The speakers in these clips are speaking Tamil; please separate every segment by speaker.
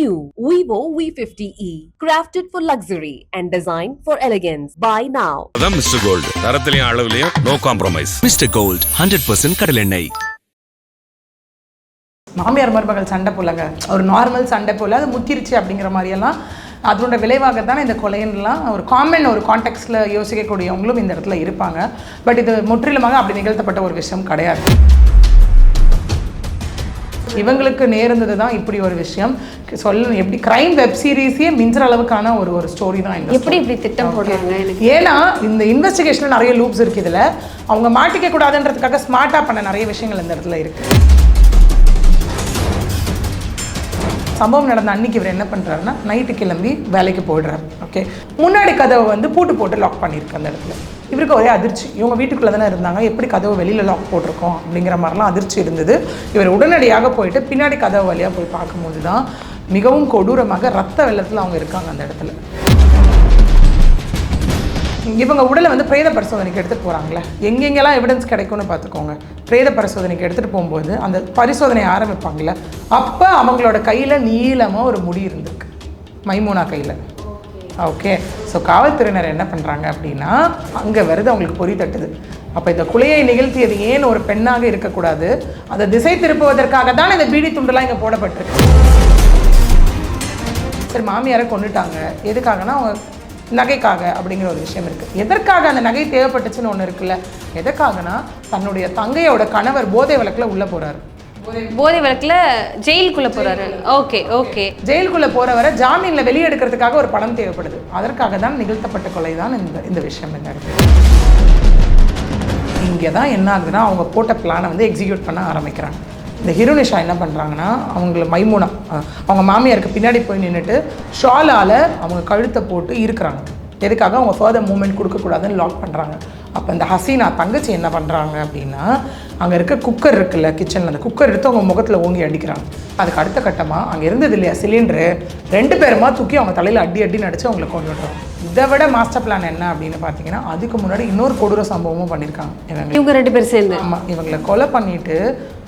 Speaker 1: new Vivo V50e, crafted for luxury and designed for elegance. Buy now.
Speaker 2: அதான் மிஸ்டர் கோல்டு தரத்திலையும் அளவுலையும் no compromise
Speaker 3: mister gold hundred percent கடலெண்ணெய்
Speaker 4: மாமியார் மருமகள் சண்டை போலங்க. ஒரு நார்மல் சண்டை போல அது முத்திருச்சு அப்படிங்கிற மாதிரியெல்லாம் அதனோட விளைவாக தானே இந்த கொலைன்லாம் ஒரு காமன் ஒரு கான்டெக்ட்ல யோசிக்கக்கூடியவங்களும் இந்த இடத்துல இருப்பாங்க. பட் இது முற்றிலுமாக அப்படி நிகழ்த்தப்பட்ட ஒரு விஷயம் கிடையாது. இவங்களுக்கு நேர்ந்தது தான் இப்படி ஒரு விஷயம். சொல்ல எப்படி கிரைம் வெப் சீரிஸே மிஞ்சுற அளவுக்கான ஒரு ஒரு ஸ்டோரி தான்
Speaker 5: எப்படி இப்படி திட்டம் போடுறாங்க
Speaker 4: ஏன்னா இந்த இன்வெஸ்டிகேஷனில் நிறைய லூப்ஸ் இருக்கு இதில். அவங்க மாட்டிக்க கூடாதுன்றதுக்காக ஸ்மார்ட்டாக பண்ண நிறைய விஷயங்கள் இந்த இடத்துல இருக்கு. சம்பவம் நடந்த அன்னைக்கு இவர் என்ன பண்ணுறாருன்னா நைட்டு கிளம்பி வேலைக்கு போயிடுறாரு. ஓகே முன்னாடி கதவை வந்து பூட்டு போட்டு லாக் பண்ணியிருக்கு அந்த இடத்துல. இவருக்கு ஒரே அதிர்ச்சி. இவங்க வீட்டுக்குள்ளே தானே இருந்தாங்க. எப்படி கதவு வெளியில லாக் போட்டிருக்கோம் அப்படிங்கிற மாதிரிலாம் அதிர்ச்சி இருந்தது. இவர் உடனடியாக போயிட்டு பின்னாடி கதவு வழியாக போய் பார்க்கும்போது தான் மிகவும் கொடூரமாக ரத்த வெள்ளத்தில் அவங்க இருக்காங்க அந்த இடத்துல. இவங்க உடலை வந்து பிரேத பரிசோதனைக்கு எடுத்துகிட்டு போகிறாங்களே எங்கெங்கெல்லாம் எவிடன்ஸ் கிடைக்கும்னு பார்த்துக்கோங்க. பிரேத பரிசோதனைக்கு எடுத்துகிட்டு போகும்போது அந்த பரிசோதனை ஆரம்பிப்பாங்கல்ல. அப்போ அவங்களோட கையில் நீளமாக ஒரு முடி இருந்திருக்கு. மைமூனா கையில். ஓகே ஸோ காவல்துறையினர் என்ன பண்ணுறாங்க அப்படின்னா அங்கே வருது அவங்களுக்கு பொறி தட்டுது. அப்போ இந்த குலையை நிகழ்த்தியது ஏன் ஒரு பெண்ணாக இருக்கக்கூடாது? அதை திசை திருப்புவதற்காக தான் இந்த பீடி துண்டுலாம் இங்கே போடப்பட்டிருக்கு. சரி மாமியாரை கொண்டுட்டாங்க எதுக்காகனா அவங்க நகைக்காக அப்படிங்கிற ஒரு விஷயம் இருக்குது எதற்காக அந்த நகை தேவைப்பட்டுச்சுன்னு ஒன்று இருக்குல்ல? எதற்காகனா தன்னுடைய தங்கையோட கணவர் போதை வழக்கில் உள்ளே போகிறாரு
Speaker 5: போதை வழக்குல ஜெயிலுக்குள்ள போறாரு. Okay okay.
Speaker 4: ஜெயிலுக்குள்ளே போகிறவரை ஜாமீனில் வெளியே எடுக்கிறதுக்காக ஒரு பணம் தேவைப்படுது. அதற்காக தான் நிகழ்த்தப்பட்ட கொலை தான் இந்த இந்த விஷயம் என்ன இங்கே தான் என்ன ஆகுதுன்னா அவங்க போட்ட பிளானை வந்து எக்ஸிக்யூட் பண்ண ஆரம்பிக்கிறாங்க. இந்த ஹிரோனிஷா என்ன பண்ணுறாங்கன்னா அவங்கள மைமூனா அஹ், அவங்க மாமியாருக்கு பின்னாடி போய் நின்றுட்டு ஷாலால் அவங்க கழுத்தை போட்டு இருக்கிறாங்க எதுக்காக அவங்க ஃபர்தர் மூமெண்ட் கொடுக்கக்கூடாதுன்னு லாக் பண்ணுறாங்க அப்போ இந்த ஹசீனா தங்கச்சி என்ன பண்ணுறாங்க அப்படின்னா அங்கே இருக்க குக்கர் இருக்குல்ல கிச்சனில் அந்த குக்கர் எடுத்து அவங்க முகத்தில் ஓங்கி அடிக்கிறாங்க. அதுக்கு அடுத்த கட்டமாக அங்கே இருந்தது இல்லையா சிலிண்டரு ரெண்டு பேருமா தூக்கி அவங்க தலையில் அடி அடி நடிச்சு அவங்களை கொண்டு விட்டுறாங்க இதை விட மாஸ்டர் பிளான் என்ன அப்படின்னு பார்த்தீங்கன்னா அதுக்கு முன்னாடி இன்னொரு கொடூர சம்பவமும் பண்ணியிருக்காங்க இவங்க.
Speaker 5: இவங்க ரெண்டு பேரும் சேர்ந்து.
Speaker 4: ஆமாம் இவங்களை கொலை பண்ணிட்டு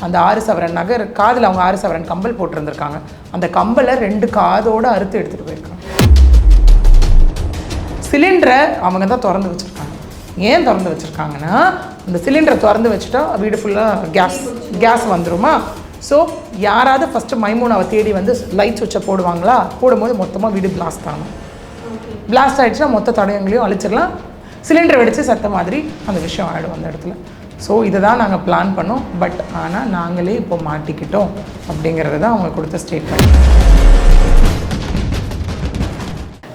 Speaker 4: அந்த ஆறு சவரன் நகர் காதில் அவங்க ஆறு சவரன் கம்பல் போட்டிருந்திருக்காங்க. அந்த கம்பலை ரெண்டு காதோட அறுத்து எடுத்துகிட்டு போயிருக்காங்க. சிலிண்டரை அவங்க தான் திறந்து வச்சுருக்காங்க. ஏன் திறந்து வச்சுருக்காங்கன்னா இந்த சிலிண்டரை திறந்து வச்சுட்டா வீடு ஃபுல்லாக கேஸ் கேஸ் வந்துருமா? ஸோ யாராவது ஃபஸ்ட்டு மைமூனாவை தேடி வந்து லைட் சுவிட்சை போடுவாங்களா? போடும்போது மொத்தமாக வீடு பிளாஸ்ட் ஆகும். பிளாஸ்ட் ஆகிடுச்சுன்னா மொத்த தடயங்களையும் அழிச்சிடலாம். சிலிண்டர் வெடித்து சத்த மாதிரி அந்த விஷயம் ஆகிடும் அந்த இடத்துல. ஸோ இதை தான் நாங்கள் பிளான் பண்ணோம். பட் ஆனால் நாங்களே இப்போ மாட்டிக்கிட்டோம் அப்படிங்கிறது தான் அவங்க கொடுத்த ஸ்டேட்மெண்ட்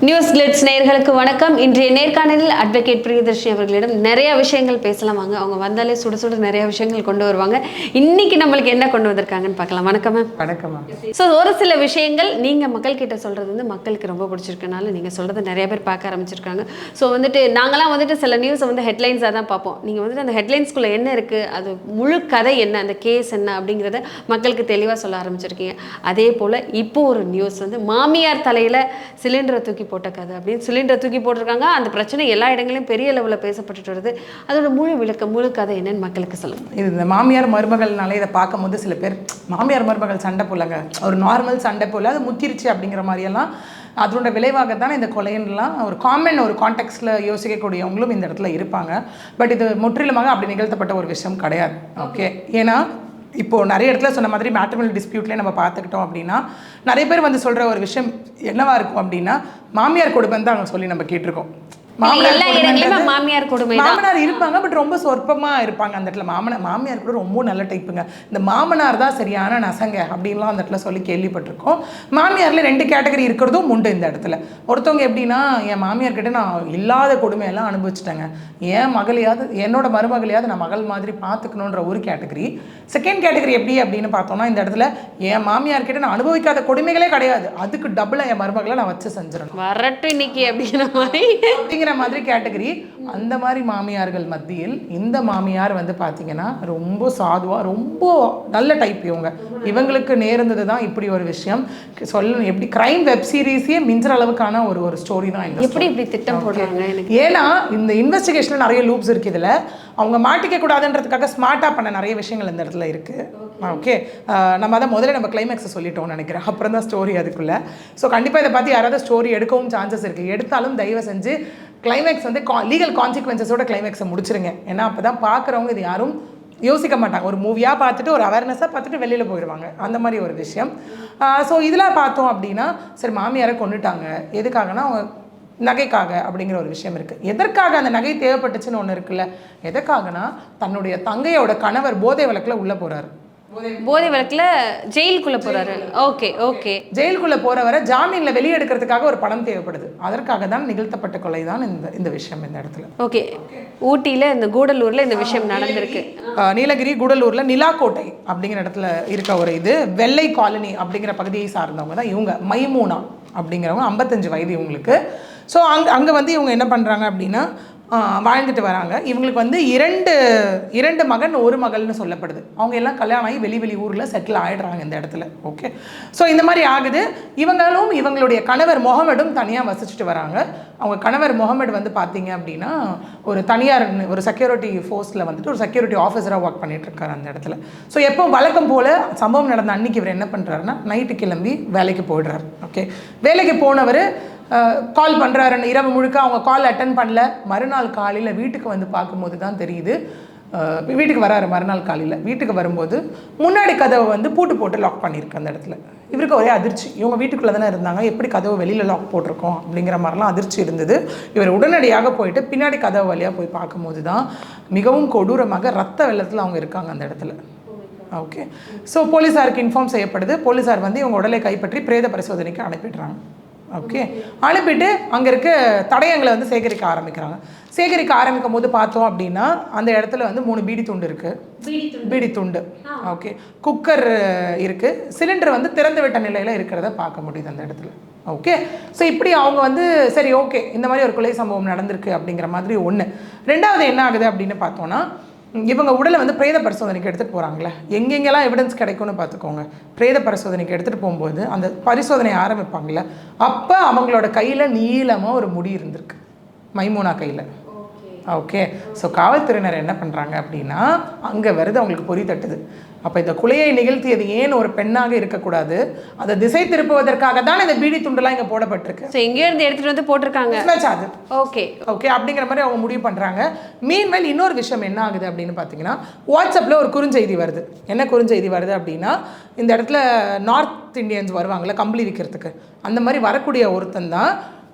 Speaker 5: நியூஸ் கிளிட்ஸ் நேயர்களுக்கு வணக்கம். இன்றைய நேர்காணலில் அட்வொகேட் பிரியதர்ஷினி அவர்களிடம் நிறைய விஷயங்கள் பேசலாம். வாங்க அவங்க வந்தாலே சுட சுட நிறைய விஷயங்கள் கொண்டு வருவாங்க. இன்னைக்கு நம்மளுக்கு என்ன கொண்டு வந்திருக்காங்கன்னு பார்க்கலாம். வணக்கம் மேம்
Speaker 4: வணக்கம்
Speaker 5: ஸோ ஒரு சில விஷயங்கள் நீங்கள் மக்கள் கிட்ட சொல்கிறது வந்து மக்களுக்கு ரொம்ப பிடிச்சிருக்கனால நீங்கள் சொல்கிறத நிறைய பேர் பார்க்க ஆரம்பிச்சிருக்காங்க. ஸோ வந்துட்டு நாங்களாம் வந்துட்டு சில நியூஸை வந்து ஹெட்லைன்ஸாக தான் பார்ப்போம். நீங்கள் வந்துட்டு அந்த ஹெட்லைன்ஸ்குள்ளே என்ன இருக்குது அது முழு கதை என்ன? அந்த கேஸ் என்ன? அப்படிங்கிறத மக்களுக்கு தெளிவாக சொல்ல ஆரம்பிச்சிருக்கீங்க. அதே போல் இப்போ ஒரு நியூஸ் வந்து மாமியார் தலையில் சிலிண்டரை தூக்கி போட்ட கதை அப்படின்னு சிலிண்டரை தூக்கி போட்டிருக்காங்க. அந்த பிரச்சனை எல்லா இடங்களையும் பெரிய லெவலில் பேசப்பட்டுட்டு வருது. அதோட முழு விளக்க முழு கதை என்னன்னு மக்களுக்கு சொல்லுங்க.
Speaker 4: இது இந்த மாமியார் மருமகள்னாலே இதை பார்க்கும்போது சில பேர் மாமியார் மருமகள் சண்டை போலங்க ஒரு நார்மல் சண்டை போல அது முத்திருச்சு அப்படிங்கிற மாதிரியெல்லாம் அதனோட விளைவாக தானே இந்த கொலைன்லாம் ஒரு காமன் ஒரு கான்டெக்ட்ஸில் யோசிக்கக்கூடியவங்களும் இந்த இடத்துல இருப்பாங்க. பட் இது முற்றிலுமாக அப்படி நிகழ்த்தப்பட்ட ஒரு விஷயம் கிடையாது. ஓகே ஏன்னா இப்போது நிறைய இடத்துல சொன்ன மாதிரி மேட்ரிமல் டிஸ்பியூட்லேயே நம்ம பார்த்துக்கிட்டோம் அப்படின்னா நிறைய பேர் வந்து சொல்கிற ஒரு விஷயம் என்னவாக இருக்கும் அப்படின்னா மாமியார் கொடுப்பேன் தான் அவங்க சொல்லி நம்ம கேட்டிருக்கோம்.
Speaker 5: எல்லா
Speaker 4: கொடுமைன்றது-
Speaker 5: மாமியார் கொடுமை
Speaker 4: மாமனார் இருப்பாங்க பட் ரொம்ப சொற்பமாக இருப்பாங்க அந்த இடத்துல. மாமனார் மாமியார் கூட ரொம்ப நல்ல டைப்புங்க இந்த மாமனார் தான் சரியான நசங்க அப்படின்லாம் அந்த இடத்துல சொல்லி கேள்விப்பட்டிருக்கோம். மாமியாரில் ரெண்டு கேட்டகரி இருக்கிறதும் உண்டு இந்த இடத்துல. ஒருத்தவங்க எப்படின்னா என் மாமியார் கிட்ட நான் இல்லாத கொடுமையெல்லாம் அனுபவிச்சிட்டேங்க. என் மகளையாவது என்னோட மருமகளையாவது நான் மகள் மாதிரி பார்த்துக்கணுன்ற ஒரு கேட்டகரி செகண்ட் கேட்டகரி எப்படி அப்படின்னு பார்த்தோம்னா இந்த இடத்துல என் மாமியார் கிட்ட நான் அனுபவிக்காத கொடுமைகளே கிடையாது. அதுக்கு டபுளாக என் மருமகளை நான் வச்சு செஞ்சிடணும்.
Speaker 5: வரட்டும் இன்னைக்கு அப்படிங்கிற மாதிரி.
Speaker 4: அப்படிங்கிற மாதிரி கேட்டகரி. அந்த மாதிரி மாமியார்கள் மத்தியில் இந்த மாமியார் வந்து பார்த்தீங்கன்னா ரொம்ப சாதுவாக ரொம்ப நல்ல டைப் இவங்க. இவங்களுக்கு நேர்ந்தது தான் இப்படி ஒரு விஷயம். சொல்ல எப்படி கிரைம் வெப் சீரிஸே மிஞ்சுற அளவுக்கான ஒரு ஒரு ஸ்டோரி தான் இந்த
Speaker 5: எப்படி இப்படி திட்டம் போடுறாங்க
Speaker 4: ஏன்னா இந்த இன்வெஸ்டிகேஷனில் நிறைய லூப்ஸ் இருக்குது இதில். அவங்க மாட்டிக்க கூடாதுன்றதுக்காக ஸ்மார்ட்டாக பண்ண நிறைய விஷயங்கள் இந்த இடத்துல இருக்குது ஓகே நம்ம அதை முதல்ல நம்ம கிளைமேக்ஸை சொல்லிட்டோம்னு நினைக்கிறேன். அப்புறம் தான் ஸ்டோரி அதுக்குள்ளே. ஸோ கண்டிப்பாக இதை பற்றி யாராவது ஸ்டோரி எடுக்கவும் சான்சஸ் இருக்குது எடுத்தாலும் தயவு செஞ்சு கிளைமேக்ஸ் வந்து லீகல் கான்சிக்வன்சஸோட கிளைமேக்ஸை முடிச்சிருங்க. ஏன்னா அப்போ தான் பார்க்குறவங்க இது யாரும் யோசிக்க மாட்டாங்க. ஒரு மூவியாக பார்த்துட்டு ஒரு அவேர்னஸாக பார்த்துட்டு வெளியில் போயிடுவாங்க அந்த மாதிரி ஒரு விஷயம். ஸோ இதெல்லாம் பார்த்தோம் அப்படின்னா சரி மாமியாரை கொண்டுட்டாங்க எதுக்காகனா அவங்க நகைக்காக அப்படிங்கிற ஒரு விஷயம் இருக்குது எதற்காக அந்த நகை தேவைப்பட்டுச்சுன்னு ஒன்று இருக்குல்ல? எதற்காகனா தன்னுடைய தங்கையோட கணவர் போதை வழக்கில் உள்ளே போகிறாரு
Speaker 5: போதை வழக்குல ஜெயிலுக்குள்ள போறாரு. Okay okay.
Speaker 4: ஜெயிலுக்குள்ளே போகிறவரை ஜாமீனில் வெளியே எடுக்கிறதுக்காக ஒரு பணம் தேவைப்படுது. அதற்காக தான் நிகழ்த்தப்பட்ட கொலை தான் இந்த இந்த விஷயம் இந்த இடத்துல.
Speaker 5: ஓகே. ஊட்டியில இந்த கூடலூர்ல இந்த விஷயம் நடந்திருக்கு.
Speaker 4: நீலகிரி கூடலூரில் நிலாக்கோட்டை அப்படிங்கிற இடத்துல இருக்க ஒரு இது வெள்ளை காலனி அப்படிங்கிற பகுதியை சார்ந்தவங்க தான் இவங்க. மைமூனா அப்படிங்கிறவங்க ஐம்பத்தஞ்சு வயது இவங்களுக்கு. ஸோ அங்கே அங்கே வந்து இவங்க என்ன பண்ணுறாங்க அப்படின்னா வாழ்ந்துட்டு வராங்க. இவங்களுக்கு வந்து இரண்டு இரண்டு மகன் ஒரு மகள்னு சொல்லப்படுது. அவங்க எல்லாம் கல்யாணம் ஆகி வெளி வெளி ஊரில் செட்டில் ஆயிடுறாங்க இந்த இடத்துல. ஓகே ஸோ இந்த மாதிரி ஆகுது. இவங்களும் இவங்களுடைய கணவர் முகமடும் தனியாக வசிச்சுட்டு வராங்க. அவங்க கணவர் முகமட் வந்து பார்த்தீங்க அப்படின்னா ஒரு தனியார் ஒரு செக்யூரிட்டி ஃபோர்ஸில் வந்துட்டு ஒரு செக்யூரிட்டி ஆஃபீஸராக ஒர்க் பண்ணிகிட்ருக்காரு அந்த இடத்துல. ஸோ எப்போ வழக்கம் போல் சம்பவம் நடந்த அன்னைக்கு இவர் என்ன பண்ணுறாருன்னா நைட்டு கிளம்பி வேலைக்கு போயிடுறாரு. ஓகே வேலைக்கு போனவர் கால் பண்ணுறாரு இரவு முழுக்க அவங்க கால் அட்டன் பண்ணல. மறுநாள் காலையில் வீட்டுக்கு வந்து பார்க்கும்போது தான் தெரியுது. வீட்டுக்கு வராரு மறுநாள் காலையில். வீட்டுக்கு வரும்போது முன்னாடி கதவை வந்து பூட்டு போட்டு லாக் பண்ணியிருக்கு அந்த இடத்துல. இவருக்கு ஒரே அதிர்ச்சி. இவங்க வீட்டுக்குள்ளே தானே இருந்தாங்க. எப்படி கதவை வெளியில் லாக் போட்டிருக்கோம் அப்படிங்கிற மாதிரிலாம் அதிர்ச்சி இருந்தது. இவர் உடனடியாக போயிட்டு பின்னாடி கதவு வழியாக போய் பார்க்கும்போது தான் மிகவும் கொடூரமாக ரத்த வெள்ளத்தில் அவங்க இருக்காங்க அந்த இடத்துல. ஓகே ஸோ போலீஸாருக்கு இன்ஃபார்ம் செய்யப்படுது. போலீஸார் வந்து இவங்க உடலை கைப்பற்றி பிரேத பரிசோதனைக்கு அனுப்பிடுறாங்க. ஓகே அனுப்பிட்டு அங்கே இருக்க தடயங்களை வந்து சேகரிக்க ஆரம்பிக்கிறாங்க. சேகரிக்க ஆரம்பிக்கும் போது பார்த்தோம் அப்படின்னா அந்த இடத்துல வந்து மூணு பீடி துண்டு இருக்குது பீடி துண்டு. ஓகே குக்கர் இருக்குது சிலிண்டர் வந்து திறந்து விட்ட நிலையில் இருக்கிறத பார்க்க முடியுது அந்த இடத்துல. ஓகே ஸோ இப்படி அவங்க வந்து சரி ஓகே இந்த மாதிரி ஒரு கொலை சம்பவம் நடந்திருக்கு அப்படிங்கிற மாதிரி ஒன்று ரெண்டாவது என்ன ஆகுது அப்படின்னு பார்த்தோன்னா இவங்க உடலை வந்து பிரேத பரிசோதனைக்கு எடுத்துகிட்டு போகிறாங்களே எங்கெங்கெல்லாம் எவிடன்ஸ் கிடைக்கும்னு பார்த்துக்கோங்க. பிரேத பரிசோதனைக்கு எடுத்துகிட்டு போகும்போது அந்த பரிசோதனை ஆரம்பிப்பாங்கல்ல. அப்போ அவங்களோட கையில் நீளமாக ஒரு முடி இருந்திருக்கு. மைமூனா கையில். ஓகே ஸோ காவல்துறையினர் என்ன பண்ணுறாங்க அப்படின்னா அங்கே வருது அவங்களுக்கு பொறி தட்டுது. அப்போ இந்த குலையை நிகழ்த்தியது ஏன் ஒரு பெண்ணாக இருக்கக்கூடாது? அதை திசை திருப்புவதற்காக தான் இந்த பீடி துண்டுலாம் இங்கே போடப்பட்டிருக்கு.
Speaker 5: ஸோ இருந்து எடுத்துட்டு வந்து போட்டிருக்காங்க.
Speaker 4: ஆகுது
Speaker 5: ஓகே
Speaker 4: ஓகே அப்படிங்கிற மாதிரி அவங்க முடிவு பண்ணுறாங்க மீன்மேல் இன்னொரு விஷயம் என்ன ஆகுது அப்படின்னு பார்த்தீங்கன்னா வாட்ஸ்அப்பில் ஒரு குறுஞ்செய்தி வருது. என்ன குறுஞ்செய்தி வருது அப்படின்னா இந்த இடத்துல நார்த் இந்தியன்ஸ் வருவாங்கள்ல கம்பளி விற்கிறதுக்கு அந்த மாதிரி வரக்கூடிய ஒருத்தன் தான்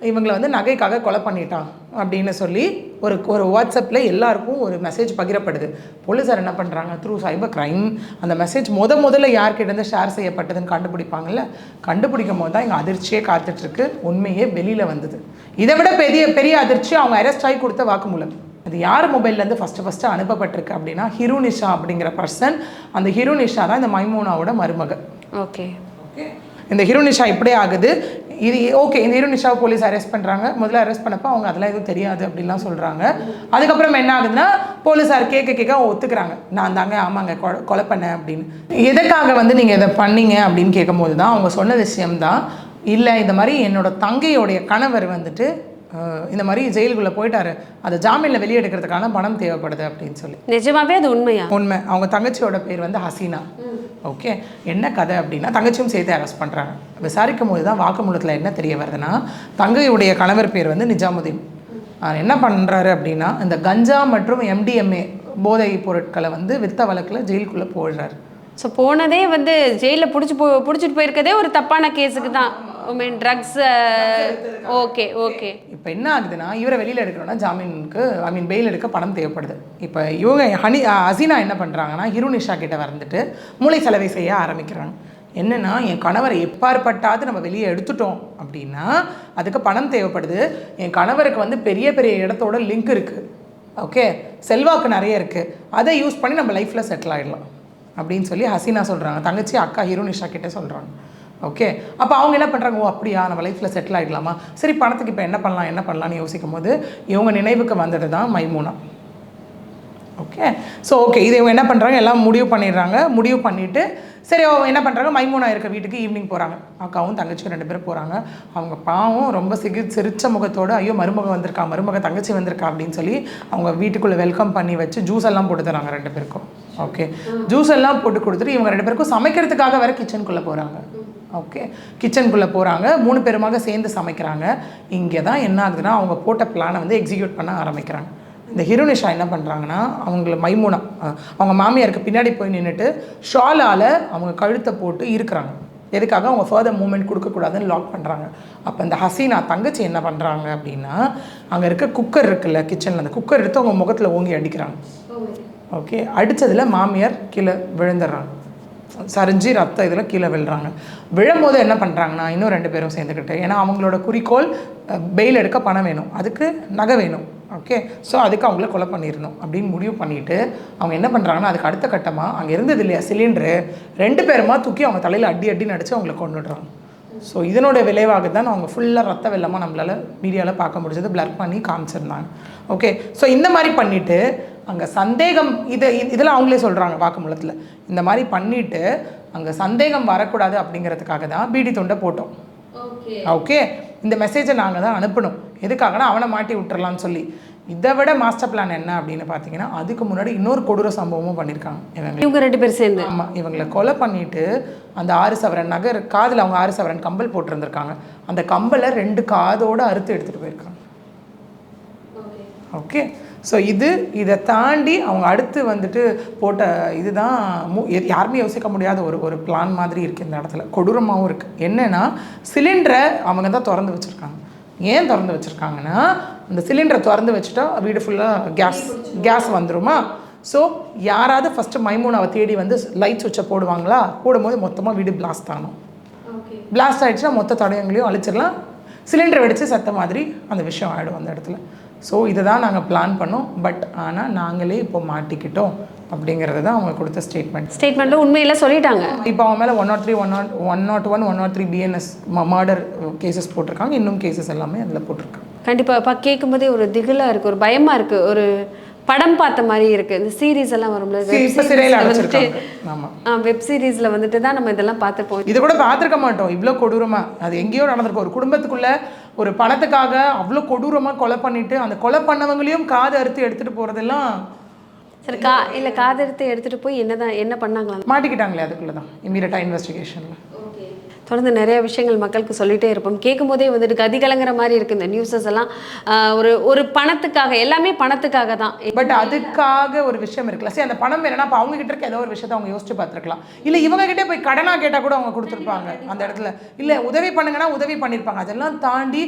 Speaker 4: இவங்களை வந்து நகைக்காக கொலை பண்ணிட்டான் அப்படின்னு சொல்லி ஒரு ஒரு வாட்ஸ்அப்பில் எல்லாருக்கும் ஒரு மெசேஜ் பகிரப்படுது. போலீஸார் என்ன பண்ணுறாங்க த்ரூ சைபர் கிரைம் அந்த மெசேஜ் முத முதல்ல யார்கிட்டேருந்து ஷேர் செய்யப்பட்டதுன்னு கண்டுபிடிப்பாங்கல்ல? கண்டுபிடிக்கும் போது தான் இங்கே அதிர்ச்சியே காத்துட்ருக்கு. உண்மையே வெளியில் வந்தது. இதை விட பெரிய பெரிய அதிர்ச்சி அவங்க அரெஸ்ட் ஆகி கொடுத்த வாக்குமூலம். அது யார் மொபைல்லேருந்து ஃபஸ்ட்டு ஃபஸ்ட்டு அனுப்பப்பட்டிருக்கு அப்படின்னா ஹிருனிஷா அப்படிங்கிற பர்சன் அந்த ஹிருனிஷா தான் இந்த மைமூனாவோட மருமக.
Speaker 5: ஓகே.
Speaker 4: இந்த ஹிருனிஷா இப்படியே ஆகுது. இது ஓகே இந்த ஹிருனிஷாவை போலீஸ் அரெஸ்ட் பண்ணுறாங்க முதல்ல அரெஸ்ட் பண்ணப்போ அவங்க அதெல்லாம் எதுவும் தெரியாது அப்படின்லாம் சொல்கிறாங்க அதுக்கப்புறம் என்ன ஆகுதுன்னா போலீஸார் கேட்க கேட்க அவங்க ஒத்துக்கிறாங்க. நான் தாங்க ஆமாங்க கொலை பண்ணேன் அப்படின்னு. எதுக்காக வந்து நீங்கள் இதை பண்ணீங்க அப்படின்னு கேட்கும்போது தான் அவங்க சொன்ன விஷயம்தான். இல்லை இந்த மாதிரி என்னோட தங்கையோடைய கணவர் வந்துட்டு இந்த மாதிரி ஜெயிலுக்குள்ளே போயிட்டாரு. அதை ஜாமீனில் வெளியே எடுக்கிறதுக்கான பணம் தேவைப்படுது அப்படின்னு சொல்லி.
Speaker 5: நிஜமாவே அது உண்மையா?
Speaker 4: உண்மை. அவங்க தங்கச்சியோட பேர் வந்து ஹசீனா. ஓகே. என்ன கதை அப்படின்னா தங்கச்சியும் சேர்த்து அரெஸ்ட் பண்ணுறாங்க விசாரிக்கும் போது தான் வாக்குமூலத்தில் என்ன தெரிய வருதுன்னா தங்கையுடைய கணவர் பேர் வந்து நிஜாமுதீன். என்ன பண்ணுறாரு அப்படின்னா இந்த கஞ்சா மற்றும் எம்டிஎம்ஏ போதை பொருட்களை வந்து வித்த வழக்கில் ஜெயிலுக்குள்ளே போடுறாரு.
Speaker 5: ஸோ போனதே வந்து ஜெயிலில் பிடிச்சி போ பிடிச்சிட்டு போயிருக்கதே ஒரு தப்பான கேஸுக்கு தான். மீன் ட்ரக்ஸ் ஓகே ஓகே
Speaker 4: இப்போ என்ன ஆகுதுன்னா இவரை வெளியில் எடுக்கணும்னா ஜாமீனுக்கு ஐ மீன் பெயில் எடுக்க பணம் தேவைப்படுது. இப்போ இவங்க ஹனி அசினா என்ன பண்ணுறாங்கன்னா ஹிருனிஷா கிட்ட வந்துட்டு மூளை செலவை செய்ய ஆரம்பிக்கிறாங்க. என்னென்னா என் கணவரை எப்பாற்பட்டாவது நம்ம வெளியே எடுத்துட்டோம் அப்படின்னா அதுக்கு பணம் தேவைப்படுது. என் கணவருக்கு வந்து பெரிய பெரிய இடத்தோட லிங்க் இருக்குது ஓகே செல்வாக்கு நிறைய இருக்குது அதை யூஸ் பண்ணி நம்ம லைஃப்பில் செட்டில் ஆகிடலாம் அப்படின்னு சொல்லி ஹசீனா சொல்கிறாங்க தங்கச்சி அக்கா ஹிருனிஷா கிட்டே சொல்கிறாங்க ஓகே அப்போ அவங்க என்ன பண்ணுறாங்க ஓ அப்படியா நம்ம லைஃப்பில் செட்டில் ஆகிடலாமா சரி பணத்துக்கு இப்போ என்ன பண்ணலாம் என்ன பண்ணலாம்னு யோசிக்கும் போது இவங்க நினைவுக்கு வந்தது தான் மைமூனா. ஓகே ஸோ ஓகே இது இவங்க என்ன பண்ணுறாங்க எல்லாம் முடிவு பண்ணிடுறாங்க. முடிவு பண்ணிவிட்டு சரி அவங்க என்ன பண்ணுறாங்க மைமூனா இருக்க வீட்டுக்கு ஈவினிங் போகிறாங்க அக்காவும் தங்கச்சியும் ரெண்டு பேரும் போகிறாங்க அவங்க பாவம் ரொம்ப சிகி சிரிச்ச முகத்தோடு ஐயோ மருமக வந்திருக்கா மருமக தங்கச்சி வந்திருக்கா அப்படின்னு சொல்லி அவங்க வீட்டுக்குள்ளே வெல்கம் பண்ணி வச்சு ஜூஸ் எல்லாம் போட்டு தராங்க ரெண்டு பேருக்கும். ஓகே ஜூஸ் எல்லாம் போட்டு கொடுத்துட்டு இவங்க ரெண்டு பேருக்கும் சமைக்கிறதுக்காக வேறு கிச்சனுக்குள்ளே போகிறாங்க ஓகே கிச்சனுக்குள்ளே போகிறாங்க மூணு பேருமாக சேர்ந்து சமைக்கிறாங்க. இங்கே தான் என்ன ஆகுதுன்னா அவங்க போட்ட பிளானை வந்து எக்ஸிக்யூட் பண்ண ஆரம்பிக்கிறாங்க. இந்த ஹீரோனிஷா என்ன பண்ணுறாங்கன்னா அவங்கள மைமூனா அவங்க மாமியாருக்கு பின்னாடி போய் நின்றுட்டு ஷாலால் அவங்க கழுத்தை போட்டு இருக்கிறாங்க. எதுக்காக? அவங்க ஃபர்தர் மூமெண்ட் கொடுக்கக்கூடாதுன்னு லாக் பண்ணுறாங்க அப்போ இந்த ஹசீனா தங்கச்சி என்ன பண்ணுறாங்க அப்படின்னா அங்கே இருக்க குக்கர் இருக்குல்ல கிச்சனில் அந்த குக்கர் எடுத்து அவங்க முகத்தில் ஓங்கி அடிக்கிறாங்க. ஓகே அடித்ததில் மாமியார் கீழே விழுந்துடுறாங்க. சரிஞ்சு ரத்தம் இதில் கீழே விழுறாங்க. விழும்போது என்ன பண்ணுறாங்கன்னா இன்னும் ரெண்டு பேரும் சேர்ந்துக்கிட்டு ஏன்னா அவங்களோட குறிக்கோள் பெயில் எடுக்க பணம் வேணும். அதுக்கு நகை வேணும். ஓகே ஸோ அதுக்கு அவங்கள கொலை பண்ணிடணும் அப்படின்னு முடிவு பண்ணிவிட்டு அவங்க என்ன பண்ணுறாங்கன்னா அதுக்கு அடுத்த கட்டமாக அங்கே இருந்தது இல்லையா சிலிண்டரு ரெண்டு பேருமா தூக்கி அவங்க தலையில் அடி அடி நடிச்சு அவங்கள கொண்டுடுறாங்க ஸோ இதனோட விளைவாக தான் அவங்க ஃபுல்லாக ரத்த வெள்ளமாக நம்மளால் மீடியாவில் பார்க்க முடிஞ்சது பிளர் பண்ணி காமிச்சிருந்தாங்க. ஓகே ஸோ இந்த மாதிரி பண்ணிவிட்டு அங்கே சந்தேகம் இதை இதெல்லாம் அவங்களே சொல்கிறாங்க வாக்குமூலத்தில். இந்த மாதிரி பண்ணிவிட்டு அங்கே சந்தேகம் வரக்கூடாது அப்படிங்கிறதுக்காக தான் பீடி துண்டை போட்டோம். ஓகே. இந்த மெசேஜை நாங்கள் தான் அனுப்பணும். எதுக்காகனா அவனை மாட்டி விட்டுறலாம்னு சொல்லி. இதை விட மாஸ்டர் பிளான் என்ன அப்படின்னு பார்த்தீங்கன்னா அதுக்கு முன்னாடி இன்னொரு கொடூர சம்பவமும் பண்ணியிருக்காங்க இவங்க.
Speaker 5: இவங்க ரெண்டு பேரும் சேர்ந்து.
Speaker 4: ஆமாம் இவங்களை கொலை பண்ணிட்டு அந்த ஆறு சவரன் நகர் காதில் அவங்க ஆறு சவரன் கம்பல் போட்டிருந்திருக்காங்க. அந்த கம்பலை ரெண்டு காதோட அறுத்து எடுத்துகிட்டு போயிருக்காங்க. ஓகே? ஸோ இது இதை தாண்டி அவங்க அடுத்து வந்துட்டு போட்ட இதுதான் மு யாருமே யோசிக்க முடியாத ஒரு ஒரு பிளான் மாதிரி இருக்குது இந்த இடத்துல. கொடூரமாகவும் இருக்குது என்னென்னா சிலிண்டரை அவங்க தான் திறந்து வச்சுருக்காங்க. ஏன் திறந்து வச்சுருக்காங்கன்னா அந்த சிலிண்டரை திறந்து வச்சுட்டா வீடு ஃபுல்லாக கேஸ் கேஸ் வந்துருமா? ஸோ யாராவது ஃபஸ்ட்டு மைமூனாவை தேடி வந்து லைட் சுவிட்சை போடுவாங்களா? போடும்போது மொத்தமாக வீடு பிளாஸ்ட் ஆகணும். பிளாஸ்ட் ஆகிடுச்சுன்னா மொத்த தடயங்களையும் அழிச்சிடலாம். சிலிண்டர் வெடித்து சத்த மாதிரி அந்த விஷயம் ஆகிடும் அந்த இடத்துல. ஸோ இதை தான் நாங்கள் பிளான் பண்ணோம். பட் ஆனால் நாங்களே இப்போ மாட்டிக்கிட்டோம் அப்படிங்கிறது தான் அவங்க கொடுத்த ஸ்டேட்மெண்ட்
Speaker 5: ஸ்டேட்மெண்ட்ல உண்மையில சொல்லிட்டாங்க.
Speaker 4: இப்போ அவங்க மேலே one nought three one nought one nought one one nought three BNS murder cases போட்டிருக்காங்க. இன்னும் கேசஸ் எல்லாமே அதில் போட்டிருக்காங்க.
Speaker 5: கண்டிப்பா இப்போ கேட்கும்போதே ஒரு திகிலா இருக்கு ஒரு பயமா இருக்கு. ஒரு படம் பார்த்த மாதிரி இருக்கு. இந்த சீரிஸ் எல்லாம் வரும்ல
Speaker 4: ஆமாம்
Speaker 5: வெப் சீரிஸ்ல வந்துட்டு தான் நம்ம இதெல்லாம் பார்த்துப்போம்
Speaker 4: இது கூட பார்த்துருக்க மாட்டோம். இவ்வளோ கொடூரமா. அது எங்கேயோ நடந்திருக்கும் ஒரு குடும்பத்துக்குள்ள ஒரு பணத்துக்காக அவ்வளோ கொடூரமா கொலை பண்ணிட்டு அந்த கொலை பண்ணவங்களையும் காது அறுத்து எடுத்துட்டு போறதெல்லாம்
Speaker 5: சரி கா இல்ல காதெடுத்து எடுத்துட்டு போய் என்னதான் என்ன பண்ணாங்களா
Speaker 4: மாட்டிக்கிட்டாங்களே அதுக்குள்ள தான் இமீடியட்டாக இன்வெஸ்டிகேஷனில்
Speaker 5: தொடர்ந்து நிறைய விஷயங்கள் மக்களுக்கு சொல்லிகிட்டே இருப்போம். கேட்கும்போதே வந்துட்டு கதி கலங்குற மாதிரி இருக்குது இந்த நியூஸஸ் எல்லாம். ஒரு ஒரு பணத்துக்காக எல்லாமே பணத்துக்காக தான்.
Speaker 4: பட் அதுக்காக ஒரு விஷயம் இருக்குல்ல. சரி அந்த பணம் வேணும்னா அப்போ அவங்ககிட்ட இருக்க ஏதோ ஒரு விஷயத்தை அவங்க யோசிச்சு பார்த்துருக்கலாம். இல்லை இவங்ககிட்டே போய் கடனாக கேட்டால் கூட அவங்க கொடுத்துருப்பாங்க அந்த இடத்துல. இல்லை உதவி பண்ணுங்கன்னா உதவி பண்ணியிருப்பாங்க அதெல்லாம் தாண்டி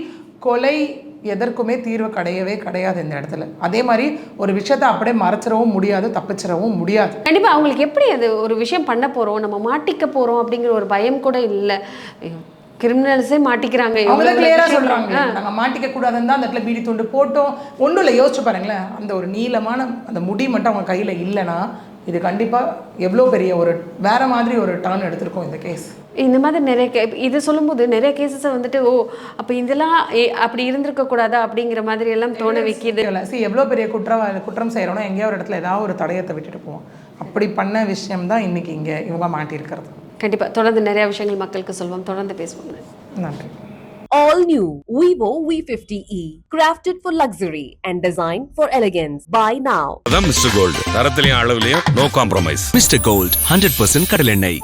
Speaker 4: கொலை எதற்குமே தீர்வு கிடையவே கிடையாது இந்த இடத்துல. அதே மாதிரி ஒரு விஷயத்தை அப்படியே மறைச்சிடவும் முடியாது தப்பிச்சிடவும் முடியாது.
Speaker 5: கண்டிப்பா அவங்களுக்கு எப்படி அது ஒரு விஷயம் பண்ண போறோம்? நம்ம மாட்டிக்க போறோம் அப்படிங்கிற ஒரு பயம் கூட இல்ல. கிரிமினல்ஸே மாட்டிக்கிறாங்க.
Speaker 4: அவங்க கிளியரா
Speaker 5: விஷயம்
Speaker 4: சொல்றாங்க.
Speaker 5: ஆ.
Speaker 4: நாங்க மாட்டிக்க கூடாதுன்னு தான் அந்த இடத்துல பீடி துண்டு போட்டோம். ஒன்றும் இல்லை யோசிச்சு பாருங்களேன். அந்த ஒரு நீளமான அந்த முடி மட்டும் அவங்க கையில இல்லைன்னா இது கண்டிப்பா எவ்வளோ பெரிய ஒரு வேற மாதிரி ஒரு டர்ன் எடுத்திருக்கோம் இந்த கேஸ்
Speaker 5: இந்த மாதிரி நிறைய கே இது சொல்லும்போது நிறைய கேசஸை வந்துட்டு ஓ அப்போ இதெல்லாம் ஏ- அப்படி இருந்திருக்க கூடாதா? அப்படிங்கிற மாதிரி எல்லாம் தோண வைக்கிது.
Speaker 4: சி எவ்வளோ பெரிய குற்றம் குற்றம் செய்கிறோன்னா எங்கேயோ ஒரு இடத்துல ஏதாவது ஒரு தடயத்தை விட்டுட்டு போவோம். அப்படி பண்ண விஷயம் தான் இன்னைக்கு இங்கே இவங்க மாட்டியிருக்கிறது.
Speaker 5: கண்டிப்பா. தொடர்ந்து நிறைய விஷயங்கள் மக்களுக்கு சொல்வோம். தொடர்ந்து பேசுவோம்.
Speaker 4: நன்றி.
Speaker 1: All new Vivo V50e, crafted for luxury and designed for elegance. Buy now.
Speaker 2: அதான் மிஸ்டர் கோல்டு தரத்திலையும் அளவுலையும் no compromise
Speaker 3: mister gold hundred percent கடலெண்ணெய்